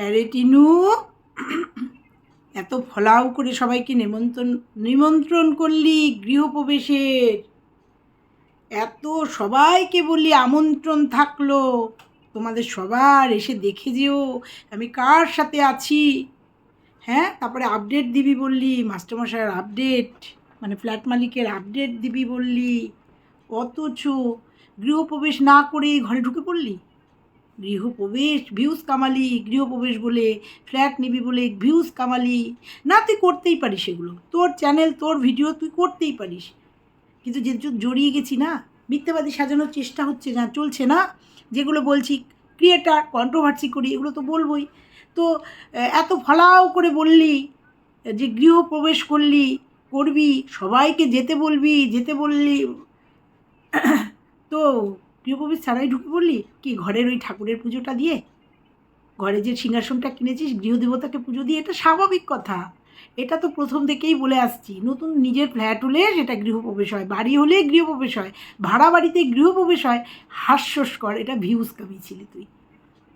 আরে টিনু এত ফলাও করে সবাইকে নিমন্ত্রণ নিমন্ত্রণ করলি গৃহপ্রবেশের। এত সবাইকে বললি আমন্ত্রণ থাকল। তোমাদের সবার এসে দেখে যেও আমি কার সাথে আছি। হ্যাঁ তারপরে আপডেট দিবি বললি, মাস্টারমশাইয়ের আপডেট মানে ফ্ল্যাট মালিকের আপডেট দিবি বললি। অথচ গৃহপ্রবেশ না করেই ঘরে ঢুকে পড়লি? গৃহপ্রবেশ, ভিউজ কামালি, গৃহপ্রবেশ বলে, ফ্ল্যাট নিবি বলে, ভিউজ কামালি। না, তুই করতেই পারিস সেগুলো তোর চ্যানেল তোর ভিডিও তুই করতেই পারিস। কিন্তু যে জড়িয়ে গেছি না, মিথ্যাবাদী সাজানোর চেষ্টা হচ্ছে না, চলছে না। যেগুলো বলছি ক্রিয়েটার কন্ট্রোভার্সি করি, এগুলো তো বলবই। তো এত ফলাও করে বললি, যে গৃহপ্রবেশ করলি, করবি, সবাইকে যেতে বলবি, যেতে বললি। তো গৃহপ্রবেশ ছাড়াই ঢুকে পড়লি? কি, ঘরের ওই ঠাকুরের পুজোটা দিয়ে? ঘরে যে সিংহাসনটা কিনেছিস, গৃহদেবতাকে পুজো দিয়ে, এটা স্বাভাবিক কথা। এটা তো প্রথম থেকেই বলে আসছি। নতুন নিজের ফ্ল্যাট হলে সেটা গৃহপ্রবেশ হয়, বাড়ি হলে গৃহপ্রবেশ হয়, ভাড়া বাড়িতে গৃহপ্রবেশ হয়। হাস্যস্কর, এটা ভিউজ কামিয়েছিলি তুই।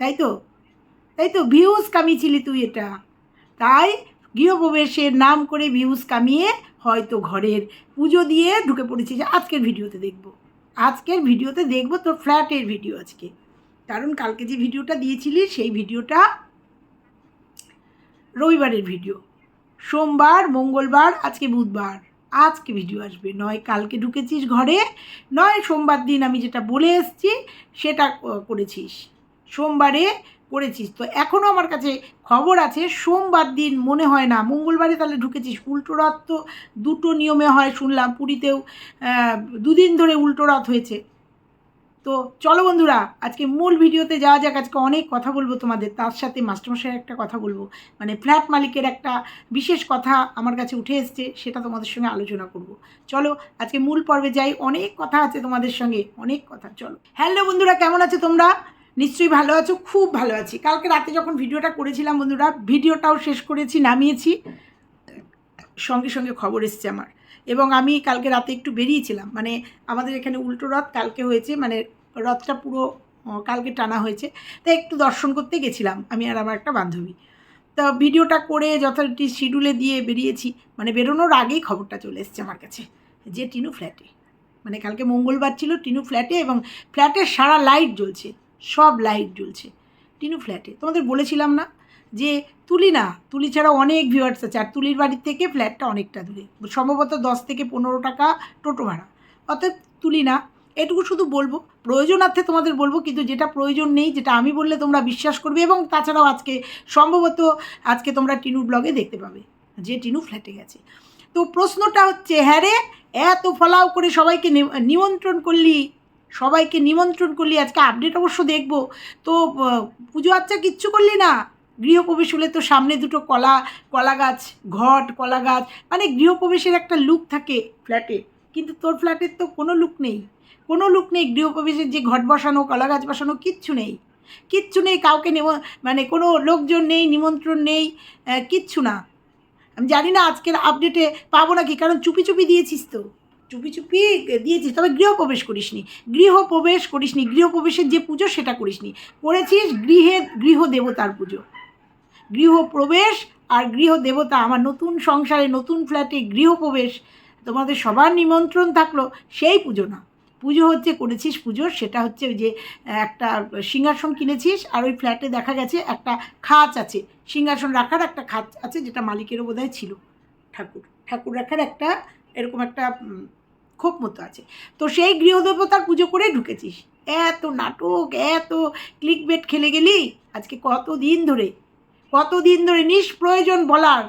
তাই তো? তাই তো? ভিউজ কামিয়েছিলি তুই এটা। তাই গৃহপ্রবেশের নাম করে ভিউজ কামিয়ে হয়তো ঘরের পুজো দিয়ে ঢুকে পড়েছিস। আজকের ভিডিওতে দেখব। আজকের ভিডিওতে দেখব তোর ফ্ল্যাটের ভিডিও আজকে। কারণ কালকে যে ভিডিওটা দিয়েছিলি, সেই ভিডিওটা রবিবারের ভিডিও সোমবার, মঙ্গলবার, আজকে বুধবার। আজকে ভিডিও আসবে। নয়, কালকে ঢুকেছিস ঘরে, নয়, সোমবার দিন আমি যেটা বলে এসছি, সেটা করেছিস। সোমবারে করেছিস। তো এখনও আমার কাছে খবর আছে, সোমবার দিন মনে হয় না, মঙ্গলবারে তাহলে ঢুকেছিস। উল্টো রথ তো দুটো নিয়মে হয় শুনলাম, পুরীতেও দুদিন ধরে উল্টো রথ হয়েছে। তো চলো বন্ধুরা, আজকে মূল ভিডিওতে যাওয়া যাক, আজকে অনেক কথা বলব তোমাদের, তার সাথে মাস্টারমশাইয়ের একটা কথা বলব। মানে ফ্ল্যাট মালিকের একটা বিশেষ কথা আমার কাছে উঠে এসছে, সেটা তোমাদের সঙ্গে আলোচনা করব। চলো, আজকে মূল পর্বে যাই, অনেক কথা আছে তোমাদের সঙ্গে, অনেক কথা, চলো। হ্যালো বন্ধুরা, কেমন আছো তোমরা? নিশ্চয়ই ভালো আছো, খুব ভালো আছি। কালকে রাতে যখন ভিডিওটা করেছিলাম বন্ধুরা, ভিডিওটাও শেষ করেছি, নামিয়েছি। সঙ্গে সঙ্গে খবর এসছে আমার। এবং আমি কালকে রাতে একটু বেরিয়েছিলাম। মানে আমাদের এখানে উল্টো রথ কালকে হয়েছে মানে রথটা পুরো কালকে টানা হয়েছে। তাই একটু দর্শন করতে গেছিলাম, আমি আর আমার একটা বান্ধবী। তা ভিডিওটা করে যথারীতি শিডিউলে দিয়ে বেরিয়েছি। মানে বেরোনোর আগেই খবরটা চলে এসছে আমার কাছে, যে টিনু ফ্ল্যাটে মানে কালকে মঙ্গলবার ছিল টিনু ফ্ল্যাটে এবং ফ্ল্যাটের সারা লাইট জ্বলছে। সব লাইট জ্বলছে। টিনু ফ্ল্যাটে তোমাদের বলেছিলাম না যে তুলি না, তুলি ছাড়া অনেক ভিউয়ার্স আছে। আর তুলির বাড়ির থেকে ফ্ল্যাটটা অনেকটা দূরে। সম্ভবত দশ থেকে পনেরো টাকা টোটো ভাড়া। অর্থাৎ তুলি না। এটুকু শুধু বলব, প্রয়োজনার্থে তোমাদের বলব, কিন্তু যেটা প্রয়োজন নেই, যেটা আমি বললে তোমরা বিশ্বাস করবে এবং তাছাড়াও আজকে, সম্ভবত আজকে তোমরা টিনু ব্লগে দেখতে পাবে যে টিনু ফ্ল্যাটে গেছে। তো প্রশ্নটা হচ্ছে হ্যাঁ রে, এত ফলাও করে সবাইকে নিমন্ত্রণ করলি। সবাইকে নিমন্ত্রণ করলি, আজকে আপডেট অবশ্য দেখব। তো পুজো আচ্ছা কিচ্ছু করলি না? গৃহপ্রবেশ হলে তো সামনে দুটো কলা কলা গাছ ঘট কলা গাছ মানে গৃহপ্রবেশের একটা লুক থাকে ফ্ল্যাটে কিন্তু তোর ফ্ল্যাটের তো কোনো লুক নেই। কোনো লুক নেই, গৃহপ্রবেশের যে ঘট বসানো কলা গাছ বসানো, কিচ্ছু নেই। কিচ্ছু নেই, কাউকে নেব মানে কোনো লোকজন নেই, নিমন্ত্রণ নেই কিচ্ছু না। আমি জানি না আজকের আপডেটে পাবো নাকি, কারণ চুপি চুপি দিয়েছিস তো। চুপি চুপি দিয়েছিস, তবে গৃহপ্রবেশ করিসনি। গৃহপ্রবেশ করিসনি, গৃহপ্রবেশের যে পুজো সেটা করিসনি। করেছিস গৃহে, গৃহ দেবতার পুজো। গৃহপ্রবেশ আর গৃহ দেবতা, আমার নতুন সংসারে, নতুন ফ্ল্যাটে গৃহপ্রবেশ, তোমাদের সবার নিমন্ত্রণ থাকল, সেই পুজো না। পুজো হচ্ছে করেছিস পুজো, সেটা হচ্ছে ওই যে একটা সিংহাসন কিনেছিস, আর ওই ফ্ল্যাটে দেখা গেছে একটা খাঁচ আছে। সিংহাসন রাখার একটা খাঁচ আছে, যেটা মালিকেরও বোধহয় ছিল। ঠাকুর ঠাকুর রাখার একটা এরকম একটা খোপ মতো আছে। তো সেই গৃহদেবতার পুজো করে ঢুকেছিস। এত নাটক, এত ক্লিক বেট খেলে গেলি? আজকে কত দিন ধরে? কতদিন ধরে? নিষ্প্রয়োজন বলার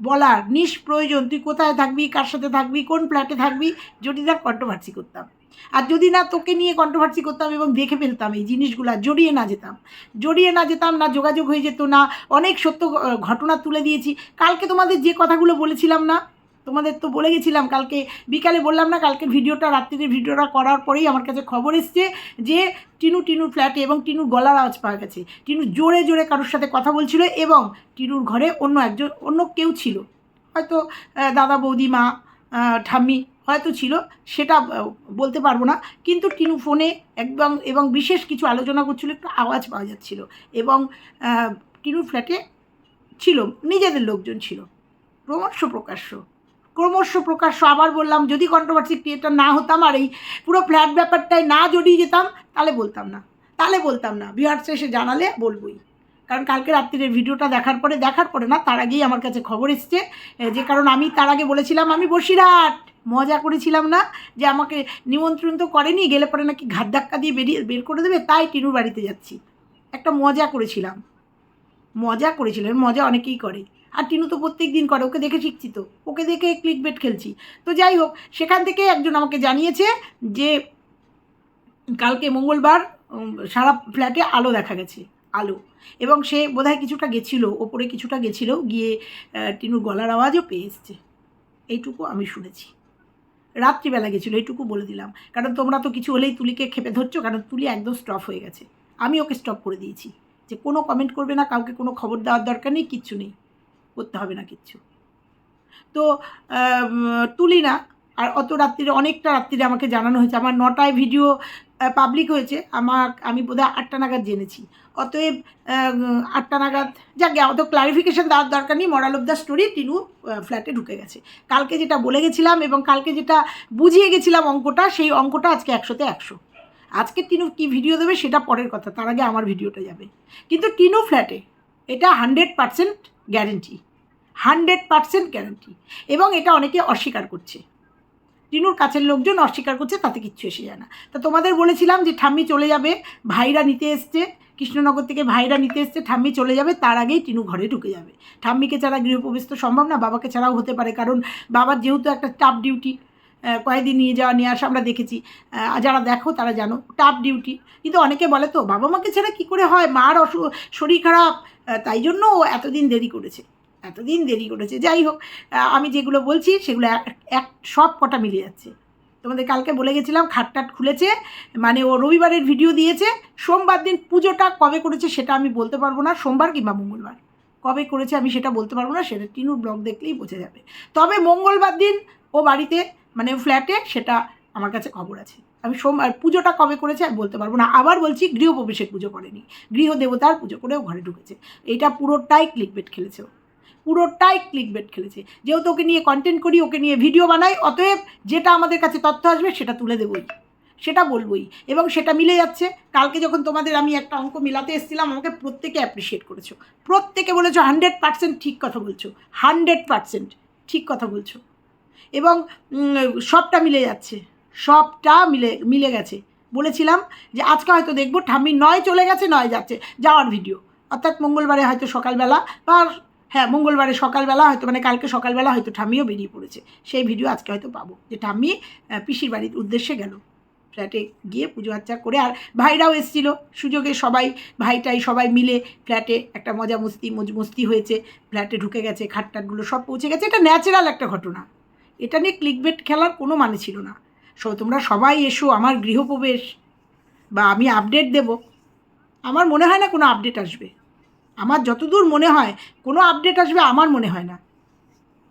বলার, নিষ্প্রয়োজন। তুই কোথায় থাকবি? কার সাথে থাকবি? কোন ফ্ল্যাটে থাকবি? যদি না কন্ট্রোভার্সি করতাম। আর যদি না তোকে নিয়ে কন্ট্রোভার্সি করতাম এবং দেখে ফেলতাম এই জিনিসগুলো, জড়িয়ে না যেতাম। জড়িয়ে না যেতাম, না যোগাযোগ হয়ে যেত, না অনেক সত্য ঘটনা তুলে দিয়েছি। কালকে তোমাদের যে কথাগুলো বলেছিলাম না তোমাদের তো বলে গেছিলাম, কালকে বিকালে বললাম না কালকে ভিডিওটা রাত্রিতে ভিডিওটা করার পরেই আমার কাছে খবর এসছে যে টিনু, টিনুর ফ্ল্যাটে এবং টিনুর গলার আওয়াজ পাওয়া গেছে। টিনু জোরে জোরে কারোর সাথে কথা বলছিল এবং টিনুর ঘরে অন্য একজন, অন্য কেউ ছিল। হয়তো দাদা, বৌদি, মা ঠাম্মি হয়তো ছিল, সেটা বলতে পারব না। কিন্তু টিনু ফোনে একদম, এবং বিশেষ কিছু আলোচনা করছিল, একটু আওয়াজ পাওয়া যাচ্ছিল এবং টিনুর ফ্ল্যাটে ছিল, নিজেদের লোকজন ছিল। ক্রমশ প্রকাশ্য। ক্রমশ প্রকাশ্য, আবার বললাম, যদি কন্ট্রোভার্সি ক্রিয়েটার না হতাম আর এই পুরো ফ্ল্যাট ব্যাপারটায় না জড়িয়ে যেতাম, তাহলে বলতাম না। তাহলে বলতাম না। ভিউয়ার্স এসে জানালে বলবই। কারণ কালকে রাত্রির ভিডিওটা দেখার পরে দেখার পরে না, তার আগেই আমার কাছে খবর এসছে যে কারণ আমি তার আগে বলেছিলাম, আমি বসিরহাট, মজা করেছিলাম না, যে আমাকে নিমন্ত্রণ তো করেনি, গেলে পরে নাকি ঘাট ধাক্কা দিয়ে বেরিয়ে, বের করে দেবে, তাই টিনুর বাড়িতে যাচ্ছি। একটা মজা করেছিলাম। মজা করেছিলাম, মজা অনেকেই করে। আর টিনু তো প্রত্যেক দিন করে, ওকে দেখে শিখছি তো। ওকে দেখে ক্লিক বেট খেলছি। তো যাই হোক, সেখান থেকে একজন আমাকে জানিয়েছে যে কালকে মঙ্গলবার সারা ফ্ল্যাটে আলো দেখা গেছে, আলো। এবং সে বোধহয় কিছুটা গেছিল, ওপরে কিছুটা গেছিল, গিয়ে টিনুর গলার আওয়াজও পেয়ে এসছে। এইটুকু আমি শুনেছি। রাত্রিবেলা গেছিল, এইটুকু বলে দিলাম। কারণ তোমরা তো কিছু হলেই তুলিকে খেপে ধরছো, কারণ তুলি একদম স্টপ হয়ে গেছে। আমি ওকে স্টপ করে দিয়েছি। যে কোনো কমেন্ট করবে না, কাউকে কোনো খবর দেওয়ার দরকার নেই, কিচ্ছু নেই। করতে হবে না কিচ্ছু। তো তুলি না। আর অত রাত্রিরে, অনেকটা রাত্রিরে আমাকে জানানো হয়েছে। আমার নটায় ভিডিও পাবলিক হয়েছে। আমার, আমি বোধহয় আটটা নাগাদ জেনেছি। অতএব আটটা নাগাদ, যাক, অত ক্লারিফিকেশান দেওয়ার দরকার নেই। Moral of the story Tinu ফ্ল্যাটে ঢুকে গেছে। কালকে যেটা বলে গেছিলাম এবং কালকে যেটা বুঝিয়ে গেছিলাম অঙ্কটা, সেই অঙ্কটা আজকে একশোতে একশো। আজকে টিনু কি ভিডিও দেবে সেটা পরের কথা। তার আগে আমার ভিডিওটা যাবে। কিন্তু টিনু ফ্ল্যাটে এটা hundred percent guarantee hundred percent guarantee এবং এটা অনেকে অস্বীকার করছে। টিনুর কাছের লোকজন অস্বীকার করছে, তাতে কিচ্ছু এসে যায় না। তা তোমাদের বলেছিলাম যে ঠাম্মি চলে যাবে, ভাইরা নিতে এসছে, কৃষ্ণনগর থেকে ভাইরা নিতে এসছে, ঠাম্মি চলে যাবে, তার আগেই টিনু ঘরে ঢুকে যাবে। ঠাম্মিকে ছাড়া গৃহপ্রবেশ তো সম্ভব না, বাবাকে ছাড়াও হতে পারে, কারণ বাবার যেহেতু একটা টাফ ডিউটি কয়েকদিন নিয়ে যাওয়া, নিয়ে আসা আমরা দেখেছি। যারা দেখো, তারা জানো টাফ ডিউটি কিন্তু অনেকে বলে তো, বাবা মাকে ছাড়া কী করে হয়? মার অসু, শরীর খারাপ। তাই জন্য ও এতদিন দেরি করেছে। এতদিন দেরি করেছে। যাই হোক আমি যেগুলো বলছি সেগুলো এক- সব কটা মিলে যাচ্ছে। তোমাদের কালকে বলে গেছিলাম খাটটাট খুলেছে মানে ও রবিবারের ভিডিও দিয়েছে, সোমবার দিন পুজোটা কবে করেছে সেটা আমি বলতে পারব না, সোমবার কিংবা মঙ্গলবার। কবে করেছে আমি সেটা বলতে পারব না, সেটা টিনুর ব্লগ দেখলেই বোঝা যাবে। তবে মঙ্গলবার দিন ও বাড়িতে মানে ফ্ল্যাটে সেটা আমার কাছে খবর আছে। আমি সোম আর পুজোটা কবে করেছে আর বলতে পারব না। আবার বলছি গৃহপ্রবেশের পুজো করেনি, গৃহদেবতার পুজো করেও ঘরে ঢুকেছে। এটা পুরোটাই ক্লিকবেট খেলেছে ও। পুরোটাই ক্লিক বেট খেলেছে। যেহেতু ওকে নিয়ে কন্টেন্ট করি, ওকে নিয়ে ভিডিও বানাই, অতএব যেটা আমাদের কাছে তথ্য আসবে, সেটা তুলে দেবই। সেটা বলবোই। এবং সেটা মিলে যাচ্ছে। কালকে যখন তোমাদের আমি একটা অঙ্ক মিলাতে এসেছিলাম, আমাকে প্রত্যেকে অ্যাপ্রিসিয়েট করেছ। প্রত্যেকে বলেছ, হান্ড্রেড পার্সেন্ট ঠিক কথা বলছো। হান্ড্রেড পার্সেন্ট ঠিক কথা বলছো। এবং সবটা মিলে যাচ্ছে। সবটা মিলে মিলে গেছে। বলেছিলাম যে, আজকে হয়তো দেখব, ঠাম্মি নয় চলে গেছে, নয় যাচ্ছে। যাওয়ার ভিডিও অর্থাৎ মঙ্গলবারে হয়তো সকালবেলা বা হ্যাঁ মঙ্গলবারে সকালবেলা হয়তো মানে কালকে সকালবেলা হয়তো ঠাম্মিও বেরিয়ে পড়েছে। সেই ভিডিও আজকে হয়তো পাবো। যে ঠাম্মি পিসির বাড়ির উদ্দেশ্যে গেল। ফ্ল্যাটে গিয়ে পুজো আর্চা করে, আর ভাইরাও এসেছিল। সুযোগে সবাই, ভাইটাই সবাই মিলে ফ্ল্যাটে একটা মজা মস্তি মস্তি হয়েছে। ফ্ল্যাটে ঢুকে গেছে খাটটাটগুলো সব পৌঁছে গেছে। এটা ন্যাচারাল একটা ঘটনা। এটা নিয়ে ক্লিকবেট খেলার কোনো মানে ছিল না। সো, তোমরা সবাই এসো, আমার গৃহপ্রবেশ, বা আমি আপডেট দেব। আমার মনে হয় না কোনো আপডেট আসবে। আমার যতদূর মনে হয়, কোনো আপডেট আসবে আমার মনে হয় না।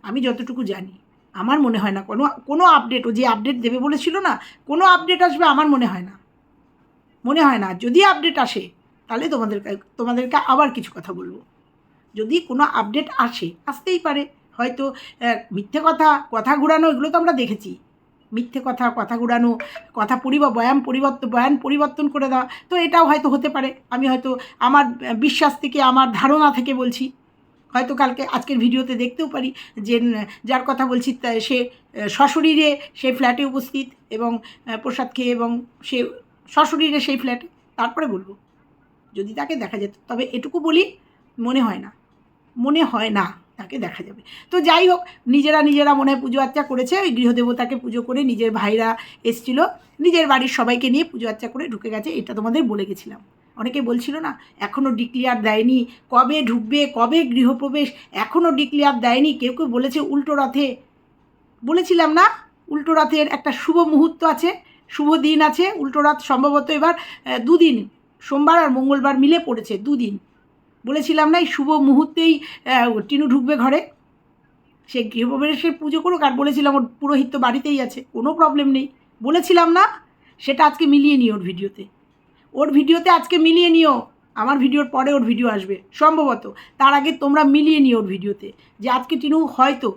আমি যতটুকু জানি, আমার মনে হয় না। কোনো কোনো আপডেট ও যে আপডেট দেবে বলেছিল না, কোনো আপডেট আসবে আমার মনে হয় না। মনে হয় না। যদি আপডেট আসে, তাহলে তোমাদেরকে তোমাদেরকে আবার কিছু কথা বলব। যদি কোনো আপডেট আসে, আসতেই পারে। হয়তো মিথ্যে কথা কথা ঘুরানো, এগুলো তো আমরা দেখেছি। মিথ্যে কথা কথা ঘুরানো, কথা পরিব, বয়ান পরিবর্তন বয়ান পরিবর্তন করে দেওয়া, তো এটাও হয়তো হতে পারে। আমি হয়তো আমার বিশ্বাস থেকে, আমার ধারণা থেকে বলছি। হয়তো কালকে, আজকের ভিডিওতে দেখতেও পারি যে যার কথা বলছি সে সশরীরে সেই ফ্ল্যাটে উপস্থিত এবং প্রসাদ খেয়ে এবং সে সশরীরে সেই ফ্ল্যাটে, তারপরে বলব। যদি তাকে দেখা যেত, তবে এটুকু বলি, মনে হয় না। মনে হয় না। তাকে দেখা যাবে। তো যাই হোক, নিজেরা নিজেরা মনে হয় পুজো আর্চা করেছে, ওই গৃহদেবতাকে পুজো করে নিজের ভাইরা এসছিল, নিজের বাড়ির সবাইকে নিয়ে পুজো আর্চা করে ঢুকে গেছে, এটা তোমাদের বলে গেছিলাম। অনেকে বলছিল না এখনও ডিক্লিয়ার দেয়নি, কবে ঢুকবে, কবে গৃহপ্রবেশ এখনও ডিক্লিয়ার দেয়নি, কেউ কেউ বলেছে উল্টো রথে। বলেছিলাম না, উল্টো রথের একটা শুভ মুহূর্ত আছে, শুভ দিন আছে, উল্টো রথ সম্ভবত এবার দুদিন, সোমবার আর মঙ্গলবার মিলে পড়েছে, দুদিন। বলেছিলাম না, এই শুভ মুহূর্তেই টিনু ঢুকবে ঘরে। সে গৃহপ্রবেশের পুজো করুক আর বলেছিলাম ওর পুরোহিত বাড়িতেই আছে, কোনো প্রবলেম নেই। বলেছিলাম না, সেটা আজকে মিলিয়ে নিও ওর ভিডিওতে। ওর ভিডিওতে আজকে মিলিয়ে নিও, আমার ভিডিওর পরে ওর ভিডিও আসবে, সম্ভবত। তার আগে তোমরা মিলিয়ে নিও ওর ভিডিওতে, যে আজকে টিনু হয়তো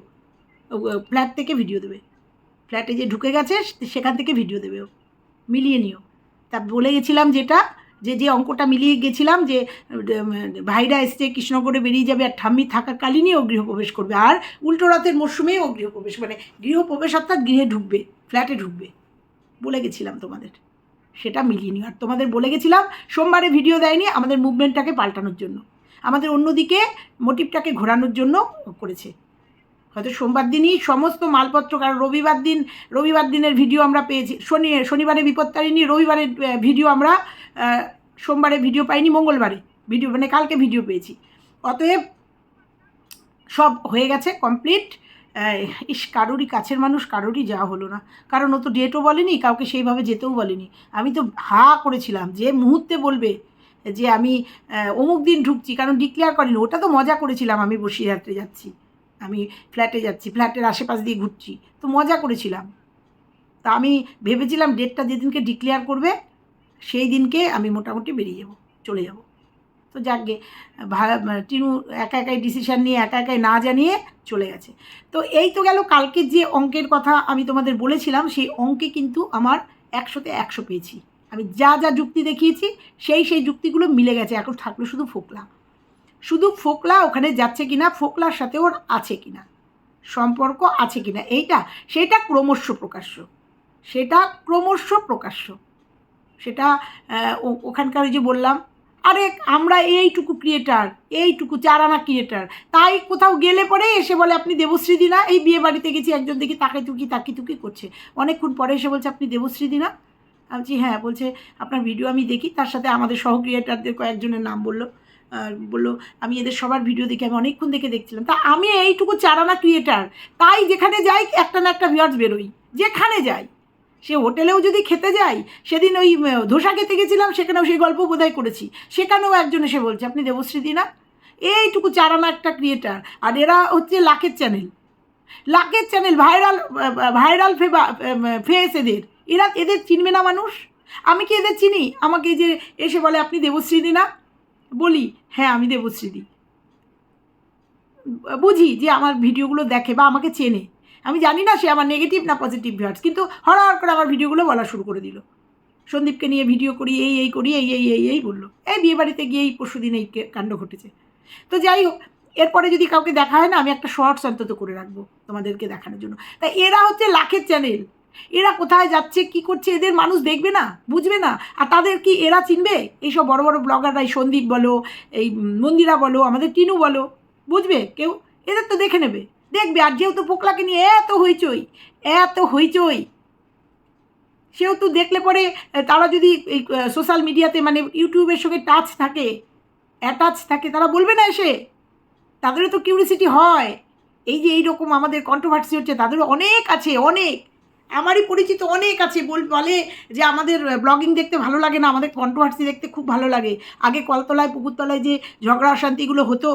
ফ্ল্যাট থেকে ভিডিও দেবে। ফ্ল্যাটে যে ঢুকে গেছে সেখান থেকে ভিডিও দেবে ও। মিলিয়ে নিও। তা বলে গেছিলাম যেটা যে যে অঙ্কটা মিলিয়ে গেছিলাম যে, ভাইরা এসছে কৃষ্ণগড়ে বেরিয়ে যাবে আর ঠাম্মি থাকাকালীনই ও গৃহপ্রবেশ করবে। আর উল্টো রাতের মরশুমেই ও গৃহপ্রবেশ মানে গৃহপ্রবেশ অর্থাৎ গৃহে ঢুকবে, ফ্ল্যাটে ঢুকবে। বলে গেছিলাম তোমাদের। সেটা মিলিয়ে নিও। আর তোমাদের বলে গেছিলাম, সোমবারে ভিডিও দেয়নি, আমাদের মুভমেন্টটাকে পাল্টানোর জন্য। আমাদের অন্যদিকে মোটিভটাকে ঘোরানোর জন্য করেছে। হয়তো সোমবার দিনই সমস্ত মালপত্র, কারণ রবিবার দিন, রবিবার দিনের ভিডিও আমরা পেয়েছি। শনি, শনিবারে বিপত্তারিণী, রবিবারের ভিডিও আমরা সোমবারে ভিডিও পাইনি, মঙ্গলবারে ভিডিও মানে কালকে ভিডিও পেয়েছি। অতএব সব হয়ে গেছে কমপ্লিট ইস, কারোরই কাছের মানুষ, কারোরই যাওয়া হলো না। কারণ ও তো ডেটও বলেনি, কাউকে সেইভাবে যেতেও বলেনি। আমি তো হা করেছিলাম, যে মুহূর্তে বলবে যে আমি অমুক দিন ঢুকছি, কারণ ডিক্লেয়ার করেনি। ওটা তো মজা করেছিলাম আমি বসিরহাটে যাচ্ছি। আমি ফ্ল্যাটে যাচ্ছি ফ্ল্যাটের আশেপাশ দিয়ে ঘুরছি। তো মজা করেছিলাম। তা আমি ভেবেছিলাম ডেটটা যেদিনকে ডিক্লেয়ার করবে, সেই দিনকে আমি মোটামুটি বেরিয়ে যাব, চলে যাব। তো যাকগে, ভা- টিনু একা একাই ডিসিশান নিয়ে, একা একাই না জানিয়ে চলে গেছে। তো এই তো গেল কালকের যে অঙ্কের কথা আমি তোমাদের বলেছিলাম, সেই অঙ্কে কিন্তু আমার একশোতে একশো পেয়েছি। আমি যা যা যুক্তি দেখিয়েছি, সেই সেই যুক্তিগুলো মিলে গেছে। এখন থাকল শুধু ফোকলা। শুধু ফোকলা ওখানে যাচ্ছে কিনা, ফোকলার সাথে ওর আছে কিনা, সম্পর্ক আছে কিনা, এইটা, সেটা ক্রমশ প্রকাশ্য। সেটা ক্রমশ প্রকাশ্য। সেটা ওখানকার যে বললাম, আরে আমরা এইটুকু ক্রিয়েটার এইটুকু চার আনা ক্রিয়েটার তাই কোথাও গেলে পরে এসে বলে আপনি দেবশ্রী দিনা, এই বিয়ে বাড়িতে গেছি, একজন দেখি তাকে তুকি তাকি তুকি করছে। অনেকক্ষণ পরে এসে বলছে, আপনি দেবশ্রী দিনা? আমি হ্যাঁ বলছে, আপনার ভিডিও আমি দেখি। তার সাথে আমাদের সহ ক্রিয়েটারদের কয়েকজনের নাম বলল। বলল, আমি এদের সবার ভিডিও দেখি আমি অনেকক্ষণ দেখে দেখছিলাম। তা আমি এইটুকু চারানা ক্রিয়েটার তাই যেখানে যাই একটা না একটা ভিউয়ার্স বেরোই, যেখানে যাই। সে হোটেলেও যদি খেতে যাই, সেদিন ওই ধোসা খেতে গেছিলাম, সেখানেও সেই গল্প বোধহয় করেছি। সেখানেও একজন এসে বলছে, আপনি দেবশ্রী দিনা? এইটুকু চারানা একটা ক্রিয়েটার আর এরা হচ্ছে লাখের চ্যানেল লাখের চ্যানেল ভাইরাল ভাইরাল ফেবা ফেস এদের। এরা, এদের চিনবে না মানুষ? আমি কি এদের চিনি? আমাকে যে এসে বলে, আপনি দেবশ্রী দিনা? বলি হ্যাঁ আমি দেবশ্রী দেবশ্রীদি বুঝি যে আমার ভিডিওগুলো দেখে বা আমাকে চেনে। আমি জানি না সে আমার নেগেটিভ না পজিটিভ ভিউয়ার্স কিন্তু হর করে আমার ভিডিওগুলো বলা শুরু করে দিল। সন্দীপকে নিয়ে ভিডিও করি, এই এই করি, এই এই এই এই বলল। এই বিয়ে বাড়িতে গিয়েই পরশু দিন এই কাণ্ড ঘটেছে। তো যাই হোক, এরপরে যদি কাউকে দেখা হয় না, আমি একটা শর্টস অন্তত করে রাখব তোমাদেরকে দেখানোর জন্য। তাই এরা হচ্ছে লাখের চ্যানেল এরা কোথায় যাচ্ছে, কি করছে, এদের মানুষ দেখবে না, বুঝবে না। আর তাদের কি এরা চিনবে? এইসব বড় বড় ব্লগাররা এই সন্দীপ বলো, এই মন্দিরা বলো, আমাদের টিনু বলো, বুঝবে? কেউ, এদের তো দেখে নেবে। দেখবে, আর যেহেতু পোকলাকে নিয়ে এত হইচই এত হইচই সেহেতু দেখলে পরে তারা যদি এই সোশ্যাল মিডিয়াতে মানে ইউটিউবের সঙ্গে টাচ থাকে অ্যাটাচ থাকে, তারা বলবে না এসে। তাদেরও তো কিউরিসিটি হয়। এই যে এইরকম আমাদের কন্ট্রোভার্সি হচ্ছে, তাদেরও অনেক আছে, অনেক। আমারই পরিচিত অনেক আছে, বল, বলে যে আমাদের ব্লগিং দেখতে ভালো লাগে না, আমাদের কন্ট্রোভার্সি দেখতে খুব ভালো লাগে। আগে কলতলায়, পুকুরতলায় যে ঝগড়া অশান্তিগুলো হতো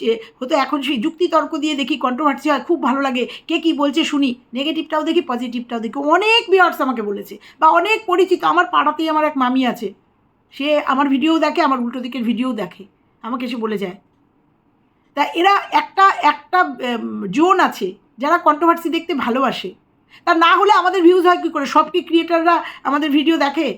যে হতো, এখন সেই যুক্তি তর্ক দিয়ে দেখি কন্ট্রোভার্সি হয়, খুব ভালো লাগে। কে কী বলছে শুনি নেগেটিভটাও দেখি পজিটিভটাও দেখি। অনেক বিয়ার্স আমাকে বলেছে, বা অনেক পরিচিত, আমার পাড়াতেই আমার এক মামি আছে। সে আমার ভিডিও দেখে, আমার উল্টো দিকের ভিডিও দেখে, আমাকে এসে বলে যায়। তা এরা একটা একটা জোন আছে, যারা কন্ট্রোভার্সি দেখতে ভালোবাসে। তা না হলে আমাদের ভিউজ হয় কী করে? সব কি ক্রিয়েটাররা আমাদের ভিডিও দেখে?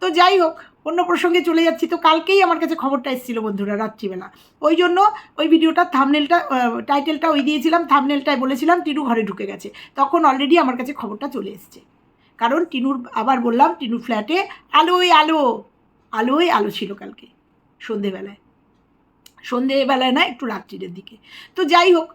তো যাই হোক, অন্য প্রসঙ্গে চলে যাচ্ছি। তো কালকেই আমার কাছে খবরটা এসেছিল বন্ধুরা, রাত্রিবেলা। ওই জন্য ওই ভিডিওটা থামনেলটা টাইটেলটা ওই দিয়েছিলাম থামনেলটায় বলেছিলাম, টিনু ঘরে ঢুকে গেছে। তখন অলরেডি আমার কাছে খবরটা চলে এসছে। কারণ টিনুর, আবার বললাম, টিনুর ফ্ল্যাটে আলোয় আলো। আলোয় আলো ছিল কালকে, সন্ধেবেলায়। সন্ধেবেলায় না, একটু রাত্রিরের দিকে। তো যাই হোক,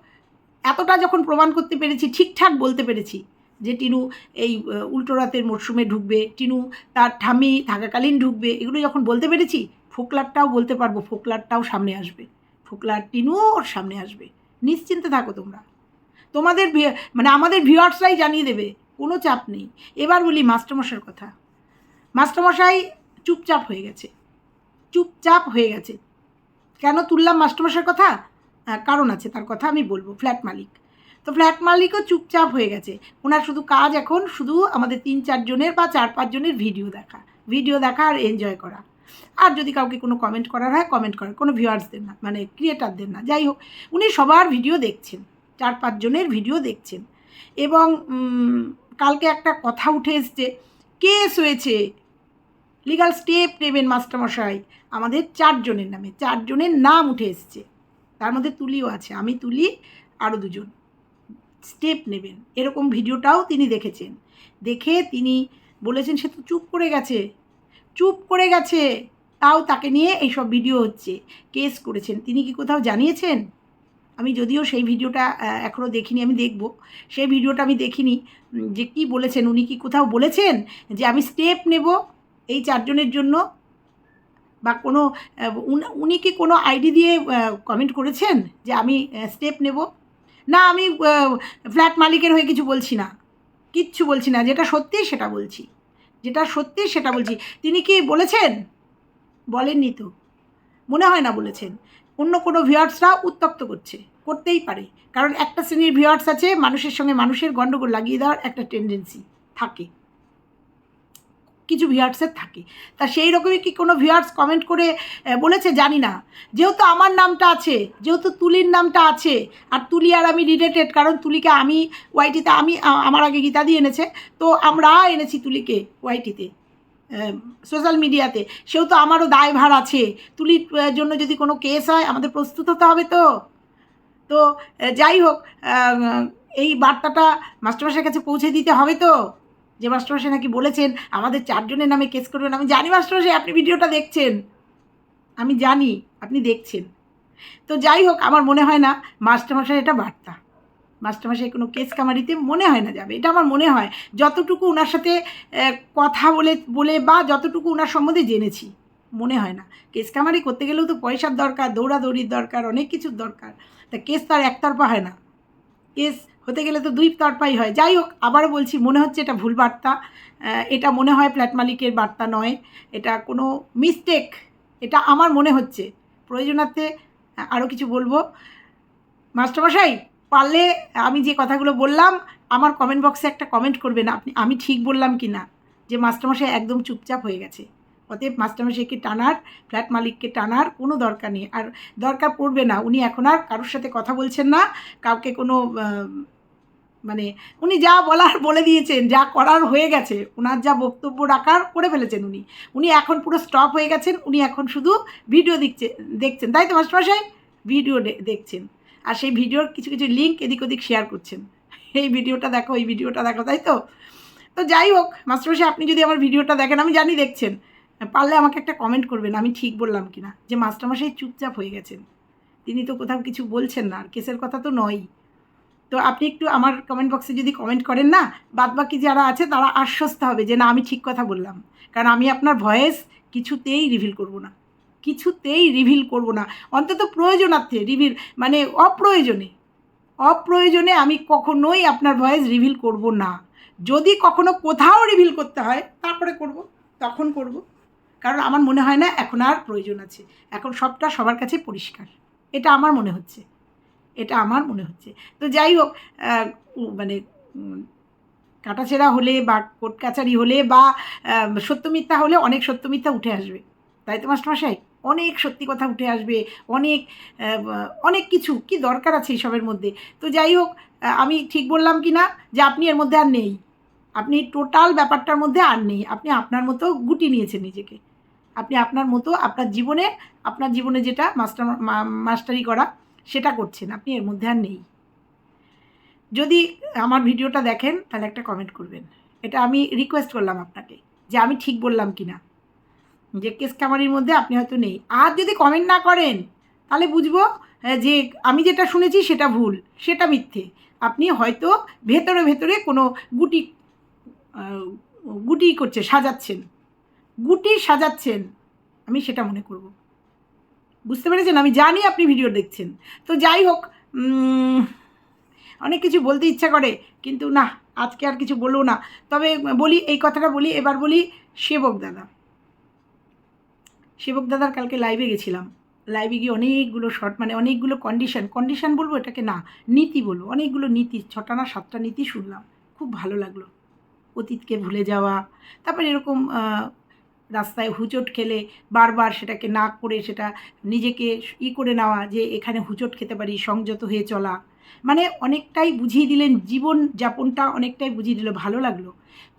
এতটা যখন প্রমাণ করতে পেরেছি, ঠিকঠাক বলতে পেরেছি যে টিনু এই উল্টো রাতের মরশুমে ঢুকবে, টিনু তার ঠামি থাকাকালীন ঢুকবে, এগুলো যখন বলতে পেরেছি, ফোকলারটাও বলতে পারব, ফোকলারটাও সামনে আসবে। ফোকলার টিনু ওর সামনে আসবে। নিশ্চিন্তে থাকো তোমরা। তোমাদের মানে আমাদের ভিউয়ার্সরাই জানিয়ে দেবে, কোনো চাপ নেই। এবার বলি মাস্টারমশার কথা। মাস্টারমশাই চুপচাপ হয়ে গেছে। চুপচাপ হয়ে গেছে। কেন তুললাম মাস্টারমশার কথা? কারণ আছে, তার কথা আমি বলব। ফ্ল্যাট মালিক। তো ফ্ল্যাট মালিকও চুপচাপ হয়ে গেছে। ওনার শুধু কাজ এখন শুধু আমাদের তিন চারজনের বা চার পাঁচজনের ভিডিও দেখা। ভিডিও দেখা আর এনজয় করা। আর যদি কাউকে কোনো কমেন্ট করার হয় কমেন্ট করার। কোনো ভিউয়ার্সদের না মানে ক্রিয়েটারদের না। যাই হোক, উনি সবার ভিডিও দেখছেন। চার পাঁচজনের ভিডিও দেখছেন। এবং কালকে একটা কথা উঠে এসছে। কেস হয়েছে। লিগাল স্টেপ নেবেন মাস্টারমশাই। আমাদের চারজনের নামে চারজনের নাম উঠে এসছে। তার মধ্যে তুলিও আছে। আমি তুলি আরও দুজন। স্টেপ নেবেন। এরকম ভিডিওটাও তিনি দেখেছেন। দেখে তিনি বলেছেন, সে তো চুপ করে গেছে। চুপ করে গেছে। তাও তাকে নিয়ে এইসব ভিডিও হচ্ছে, কেস করেছেন। তিনি কি কোথাও জানিয়েছেন? আমি যদিও সেই ভিডিওটা এখনও দেখিনি, আমি দেখব। সেই ভিডিওটা আমি দেখিনি যে কি বলেছেন, উনি কি কোথাও বলেছেন যে আমি স্টেপ নেব এই চারজনের জন্য? বা কোনো উনি কি কোনো আইডি দিয়ে কমেন্ট করেছেন যে আমি স্টেপ নেব? না, আমি ফ্ল্যাট মালিকের হয়ে কিছু বলছি না। কিচ্ছু বলছি না। যেটা সত্যি, সেটা বলছি। যেটা সত্যি, সেটা বলছি। তিনি কি বলেছেন? বলেননি তো। মনে হয় না বলেছেন। অন্য কোনো ভিউয়ার্সরা উত্তপ্ত করছে। করতেই পারে। কারণ একটা শ্রেণির ভিউয়ার্স আছে, মানুষের সঙ্গে মানুষের গণ্ডগোল লাগিয়ে দেওয়ার একটা টেন্ডেন্সি থাকে। কিছু ভিউয়ার্সের থাকে। তা সেই রকমই কি কোনো ভিউয়ার্স কমেন্ট করে বলেছে? জানি না। যেহেতু আমার নামটা আছে, যেহেতু তুলির নামটা আছে, আর তুলি আর আমি রিলেটেড কারণ তুলিকে আমি ওয়াইটিতে আমি আমার আগে গীতা দিয়ে এনেছে, তো আমরা এনেছি তুলিকে ওয়াইটিতে সোশ্যাল মিডিয়াতে সেহেতু আমারও দায়ভার আছে। তুলির জন্য যদি কোনো কেস হয়, আমাদের প্রস্তুত হতে হবে তো। তো যাই হোক এই বার্তাটা মাস্টারমশাইয়ের কাছে পৌঁছে দিতে হবে তো। যে মাস্টারমশাই নাকি বলেছেন, আমাদের চারজনের নামে কেস করবেন। আমি জানি মাস্টারমশাই, আপনি ভিডিওটা দেখছেন। আমি জানি, আপনি দেখছেন। তো যাই হোক, আমার মনে হয় না মাস্টারমশাই এটা বার্তা। মাস্টারমশাই কোনো কেস কামারিতে মনে হয় না যাবে। এটা আমার মনে হয়। যতটুকু ওনার সাথে কথা বলে বলে বা যতটুকু ওনার সম্বন্ধে জেনেছি, মনে হয় না। কেস কামারি করতে গেলেও তো পয়সার দরকার, দৌড়াদৌড়ির দরকার, অনেক কিছুর দরকার। তা কেস তার একতরফা হয় না। কেস হতে গেলে তো দুই তরফাই হয়। যাই হোক আবারও বলছি, মনে হচ্ছে এটা ভুল বার্তা। এটা মনে হয় ফ্ল্যাট মালিকের বার্তা নয়। এটা কোনো মিস্টেক এটা আমার মনে হচ্ছে। প্রয়োজনার্থে আরও কিছু বলব। মাস্টারমশাই, পারলে আমি যে কথাগুলো বললাম, আমার কমেন্ট বক্সে একটা কমেন্ট করবেন। আপনি, আমি ঠিক বললাম কি না যে মাস্টারমশাই একদম চুপচাপ হয়ে গেছে। অতএব মাস্টারমশাইকে টানার, ফ্ল্যাট মালিককে টানার কোনো দরকার নেই। আর দরকার পড়বে না। উনি এখন আর কারোর সাথে কথা বলছেন না। কাউকে কোনো মানে উনি যা বলার বলে দিয়েছেন, যা করার হয়ে গেছে ওনার যা বক্তব্য রাখার করে ফেলেছেন উনি। উনি এখন পুরো স্টপ হয়ে গেছেন, উনি এখন শুধু ভিডিও দেখছে দেখছেন। তাই তো, মাস্টারমশাই? ভিডিও দেখছেন। আর সেই ভিডিওর কিছু কিছু লিঙ্ক এদিক ওদিক শেয়ার করছেন। এই ভিডিওটা দেখো, এই ভিডিওটা দেখো, তাই তো? তো যাই হোক, মাস্টারমশাই, আপনি যদি আমার ভিডিওটা দেখেন, আমি জানি দেখছেন। পারলে আমাকে একটা কমেন্ট করবেন, আমি ঠিক বললাম কিনা? যে মাস্টারমশাই চুপচাপ হয়ে গেছেন। তিনি তো কোথাও কিছু বলছেন না, আর কেসের কথা তো নয়ই। তো আপনি একটু আমার কমেন্ট বক্সে যদি কমেন্ট করেন না, বাদবাকি যারা আছে তারা আশ্বস্ত হবে যে না, আমি ঠিক কথা বললাম। কারণ আমি আপনার ভয়েস কিছুতেই রিভিল করব না। কিছুতেই রিভিল করব না। অন্তত প্রয়োজনার্থে রিভিল মানে অপ্রয়োজনে। অপ্রয়োজনে আমি কখনোই আপনার ভয়েস রিভিল করব না। যদি কখনো কোথাও রিভিল করতে হয়, তারপরে করব, তখন করব। কারণ আমার মনে হয় না, এখন আর প্রয়োজন আছে। এখন সবটা সবার কাছে পরিষ্কার। এটা আমার মনে হচ্ছে। এটা আমার মনে হচ্ছে। তো যাই হোক মানে কাটাছেঁড়া হলে বা কোর্ট কাছারি হলে বা সত্য মিথ্যা হলে অনেক সত্য মিথ্যা উঠে আসবে। তাই তো, মাস্টারমশাই? অনেক সত্যি কথা উঠে আসবে, অনেক অনেক কিছু কি দরকার আছে এইসবের মধ্যে। তো যাই হোক আমি ঠিক বললাম কি না? যে আপনি এর মধ্যে আর নেই। আপনি টোটাল ব্যাপারটার মধ্যে আর নেই। আপনি আপনার মতো গুটি নিয়েছেন নিজেকে। আপনি আপনার মতো আপনার জীবনে আপনার জীবনে যেটা মাস্টার মাস্টারি করা সেটা করছেন, আপনি এর মধ্যে আর নেই। যদি আমার ভিডিওটা দেখেন, তাহলে একটা কমেন্ট করবেন। এটা আমি রিকোয়েস্ট করলাম আপনাকে, যে আমি ঠিক বললাম কি না যে কেস কামারির মধ্যে আপনি হয়তো নেই। আর যদি কমেন্ট না করেন, তাহলে বুঝব যে আমি যেটা শুনেছি সেটা ভুল, সেটা মিথ্যে। আপনি হয়তো ভেতরে ভেতরে কোনো গুটি গুটি করছে সাজাচ্ছেন। গুটি সাজাচ্ছেন, আমি সেটা মনে করব। বুঝতে পেরেছেন? আমি জানি আপনি ভিডিও দেখছেন। তো যাই হোক অনেক কিছু বলতে ইচ্ছা করে, কিন্তু না, আজকে আর কিছু বলব না। তবে বলি, এই কথাটা বলি, এবার বলি সেবক দাদা। সেবক দাদার কালকে লাইভে গেছিলাম। লাইভে গিয়ে অনেকগুলো শর্ট মানে অনেকগুলো কন্ডিশন কন্ডিশন বলব এটাকে না, নীতি বলব, অনেকগুলো নীতি, ছটা না সাতটা নীতি শুনলাম। খুব ভালো লাগল। অতীতকে ভুলে যাওয়া, তারপর এরকম রাস্তায় হুচট খেলে বারবার সেটাকে না করে সেটা নিজেকে ই করে নেওয়া যে এখানে হুচট খেতে পারি, সংযত হয়ে চলা। মানে অনেকটাই বুঝিয়ে দিলেন, জীবন যাপনটা অনেকটাই বুঝিয়ে দিল, ভালো লাগল।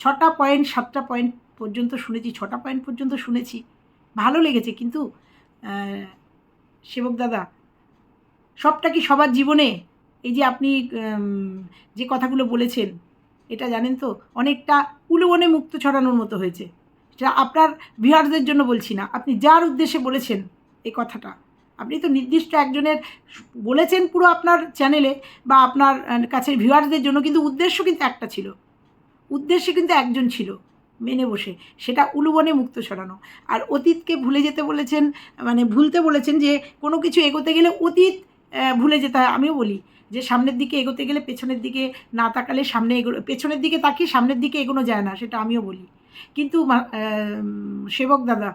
ছটা পয়েন্ট, সাতটা পয়েন্ট পর্যন্ত শুনেছি, ছটা পয়েন্ট পর্যন্ত শুনেছি। ভালো লেগেছে, কিন্তু সেবক দাদা, সবটা কি সবার জীবনে? এই যে আপনি যে কথাগুলো বলেছেন, এটা জানেন তো? অনেকটা উলুবনে মুক্ত ছড়ানোর মতো হয়েছে। সেটা আপনার ভিউয়ারদের জন্য বলছি না। আপনি যার উদ্দেশ্যে বলেছেন এই কথাটা। আপনি তো নির্দিষ্ট একজনের বলেছেন পুরো আপনার চ্যানেলে বা আপনার কাছের ভিউয়ারদের জন্য, কিন্তু উদ্দেশ্য কিন্তু একটা ছিল। উদ্দেশ্য কিন্তু একজন ছিল মেনে বসে। সেটা উলুবনে মুক্ত ছড়ানো আর অতীতকে ভুলে যেতে বলেছেন মানে ভুলতে বলেছেন যে কোনো কিছু এগোতে গেলে অতীত ভুলে যেতে হয়। আমিও বলি যে সামনের দিকে এগোতে গেলে পেছনের দিকে না তাকালে সামনে এগো পেছনের দিকে তাকিয়ে সামনের দিকে এগোনো যায় না, সেটা আমিও বলি। কিন্তু সেবক দাদা,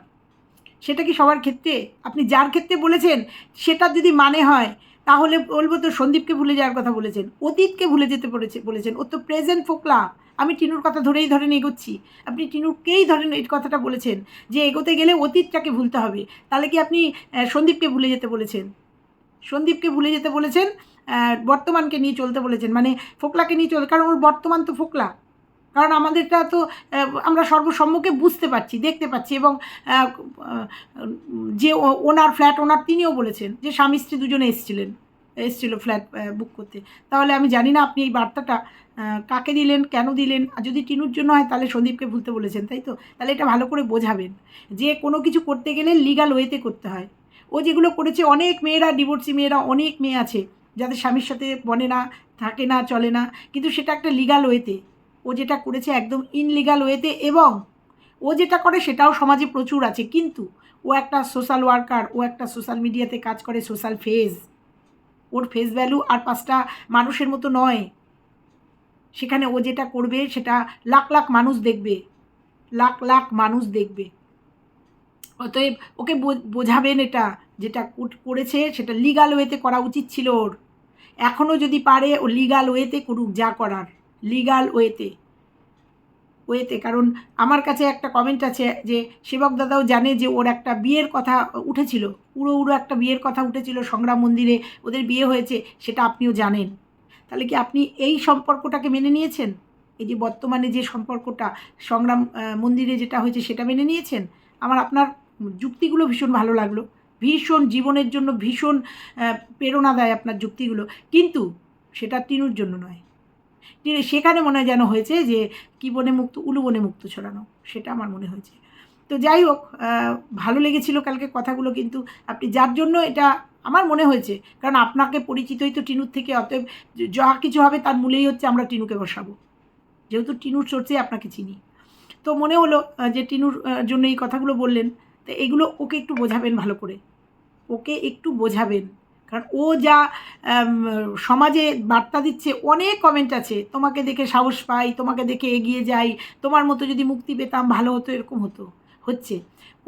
সেটা কি সবার ক্ষেত্রে? আপনি যার ক্ষেত্রে বলেছেন সেটা যদি মানে হয়, তাহলে বলব তো সন্দীপকে ভুলে যাওয়ার কথা বলেছেন, অতীতকে ভুলে যেতে বলেছে বলেছেন। ও তো প্রেজেন্ট ফোকলা। আমি টিনুর কথা ধরেই ধরেন এগোচ্ছি। আপনি টিনুরকেই ধরেন এই কথাটা বলেছেন, যে এগোতে গেলে অতীতটাকে ভুলতে হবে। তাহলে কি আপনি সন্দীপকে ভুলে যেতে বলেছেন? সন্দীপকে ভুলে যেতে বলেছেন বর্তমানকে নিয়ে চলতে বলেছেন। মানে ফোকলাকে নিয়ে চলতে কারণ ওর বর্তমান তো ফোকলা। কারণ আমাদেরটা তো আমরা সর্বসম্মুখে বুঝতে পারছি, দেখতে পাচ্ছি এবং যে ওনার ফ্ল্যাট ওনার তিনিও বলেছেন যে স্বামী স্ত্রী দুজনে এসেছিলেন, এসেছিল ফ্ল্যাট বুক করতে। তাহলে আমি জানি না আপনি এই বার্তাটা কাকে দিলেন, কেন দিলেন? আর যদি টিনুর জন্য হয় তাহলে সন্দীপকে ভুলতে বলেছেন, তাই তো? তাহলে এটা ভালো করে বোঝাবেন যে কোনো কিছু করতে গেলে লিগাল ওয়েতে করতে হয়। ও যেগুলো করেছে, অনেক মেয়েরা ডিভোর্সি মেয়েরা, অনেক মেয়ে আছে যাদের স্বামীর সাথে বনে না, থাকে না, চলে না, কিন্তু সেটা একটা লিগাল ওয়েতে ও যেটা করেছে একদম ইনলিগাল ওয়েতে এবং ও যেটা করে সেটাও সমাজে প্রচুর আছে। কিন্তু ও একটা সোশ্যাল ওয়ার্কার ও একটা সোশ্যাল মিডিয়াতে কাজ করে সোশ্যাল ফেজ ওর ফেস ভ্যালু আর পাঁচটা মানুষের মতো নয়। সেখানে ও যেটা করবে সেটা লাখ লাখ মানুষ দেখবে। লাখ লাখ মানুষ দেখবে। অতএব ওকে বোঝাবেন এটা, যেটা করেছে সেটা লিগাল ওয়েতে করা উচিত ছিল ওর। এখনও যদি পারে ও লিগাল ওয়েতে করুক যা করার। লিগাল ওয়েতে ওয়েতে কারণ আমার কাছে একটা কমেন্ট আছে যে, সেবক দাদাও জানে যে ওর একটা বিয়ের কথা উঠেছিল, উড়ো উড়ো একটা বিয়ের কথা উঠেছিল সংগ্রাম মন্দিরে, ওদের বিয়ে হয়েছে, সেটা আপনিও জানেন। তাহলে কি আপনি এই সম্পর্কটাকে মেনে নিয়েছেন? এই যে বর্তমানে যে সম্পর্কটা, সংগ্রাম মন্দিরে যেটা হয়েছে সেটা মেনে নিয়েছেন? আমার আপনার যুক্তিগুলো ভীষণ ভালো লাগল। ভীষণ জীবনের জন্য ভীষণ প্রেরণা দেয় আপনার যুক্তিগুলো। কিন্তু সেটা টিনুর জন্য নয়। সেখানে মনে হয় যেন হয়েছে যে কি বনে মুক্ত উলু বনে মুক্ত ছড়ানো, সেটা আমার মনে হয়েছে। তো যাই হোক ভালো লেগেছিল কালকে কথাগুলো, কিন্তু আপনি যার জন্য এটা আমার মনে হয়েছে, কারণ আপনাকে পরিচিতই তো টিনুর থেকে, অতএব যা কিছু হবে তার মূলেই হচ্ছে আমরা টিনুকে বসাবো। যেহেতু টিনুর সোর্সে আপনাকে চিনি। তো মনে হলো যে টিনুর জন্য এই কথাগুলো বললেন, তো এগুলো ওকে একটু বোঝাবেন ভালো করে। ওকে একটু বোঝাবেন। কারণ ও যা সমাজে বার্তা দিচ্ছে, অনেক কমেন্ট আছে। তোমাকে দেখে সাহস পাই, তোমাকে দেখে এগিয়ে যাই, তোমার মতো যদি মুক্তি পেতাম, ভালো হতো, এরকম হতো, হচ্ছে।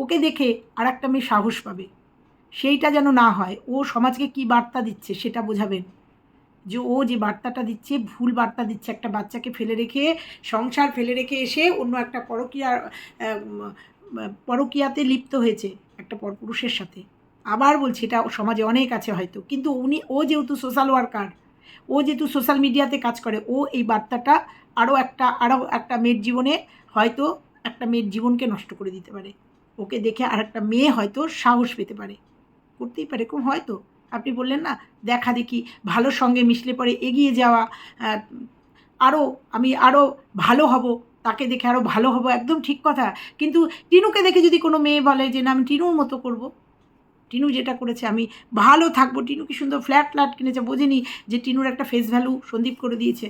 ওকে দেখে আর একটা মেয়ে সাহস পাবে। সেইটা যেন না হয়, ও সমাজকে কি বার্তা দিচ্ছে সেটা বোঝাবেন যে ও যে বার্তাটা দিচ্ছে, ভুল বার্তা দিচ্ছে একটা বাচ্চাকে ফেলে রেখে, সংসার ফেলে রেখে এসে অন্য একটা পরকীয়া পরকীয়াতে লিপ্ত হয়েছে একটা পরপুরুষের সাথে। আবার বলছি, এটা সমাজে অনেক আছে হয়তো, কিন্তু উনি, ও যেহেতু সোশ্যাল ওয়ার্কার ও যেহেতু সোশ্যাল মিডিয়াতে কাজ করে, ও এই বার্তাটা আরও একটা আরও একটা মেয়ের জীবনে হয়তো একটা মেয়ের জীবনকে নষ্ট করে দিতে পারে। ওকে দেখে আর একটা মেয়ে হয়তো সাহস পেতে পারে। করতেই পারে, এরকম হয়তো। আপনি বললেন না, দেখা দেখি, ভালোর সঙ্গে মিশলে পরে এগিয়ে যাওয়া আরও আমি আরও ভালো হব, তাকে দেখে আরও ভালো হব, একদম ঠিক কথা। কিন্তু টিনুকে দেখে যদি কোনো মেয়ে বলে যে, না, আমি টিনুর মতো করব টিনু যেটা করেছে, আমি ভালো থাকব। টিনু কি সুন্দর ফ্ল্যাট ফ্ল্যাট কিনেছে, বোঝেনি যে টিনুর একটা ফেস ভ্যালু সন্দীপ করে দিয়েছে।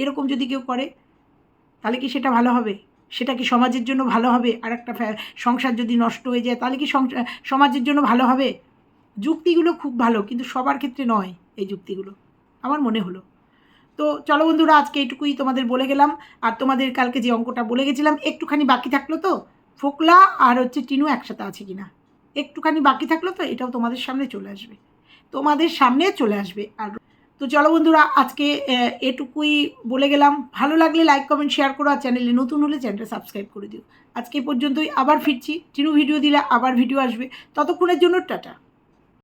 এরকম যদি কেউ করে, তাহলে কি সেটা ভালো হবে? সেটা কি সমাজের জন্য ভালো হবে? আর একটা সংসার যদি নষ্ট হয়ে যায়, তাহলে কি সমাজের জন্য ভালো হবে? যুক্তিগুলো খুব ভালো, কিন্তু সবার ক্ষেত্রে নয় এই যুক্তিগুলো, আমার মনে হলো। তো চলো বন্ধুরা, আজকে এইটুকুই তোমাদের বলে গেলাম। আর তোমাদের কালকে যে অঙ্কটা বলে গেছিলাম, একটুখানি বাকি থাকল তো? ফোকলা আর হচ্ছে টিনু একসাথে আছে কিনা? একটুখানি বাকি থাকল তো, এটাও তোমাদের সামনে চলে আসবে। তোমাদের সামনে চলে আসবে। আর তো চলো বন্ধুরা, আজকে এটুকুই বলে গেলাম। ভালো লাগলে লাইক কমেন্ট শেয়ার করো আর চ্যানেলে নতুন হলে চ্যানেলটা সাবস্ক্রাইব করে দিও। আজকে পর্যন্তই, আবার ফিরছি। চিনু ভিডিও দিলে আবার ভিডিও আসবে। ততক্ষণের জন্য টাটা।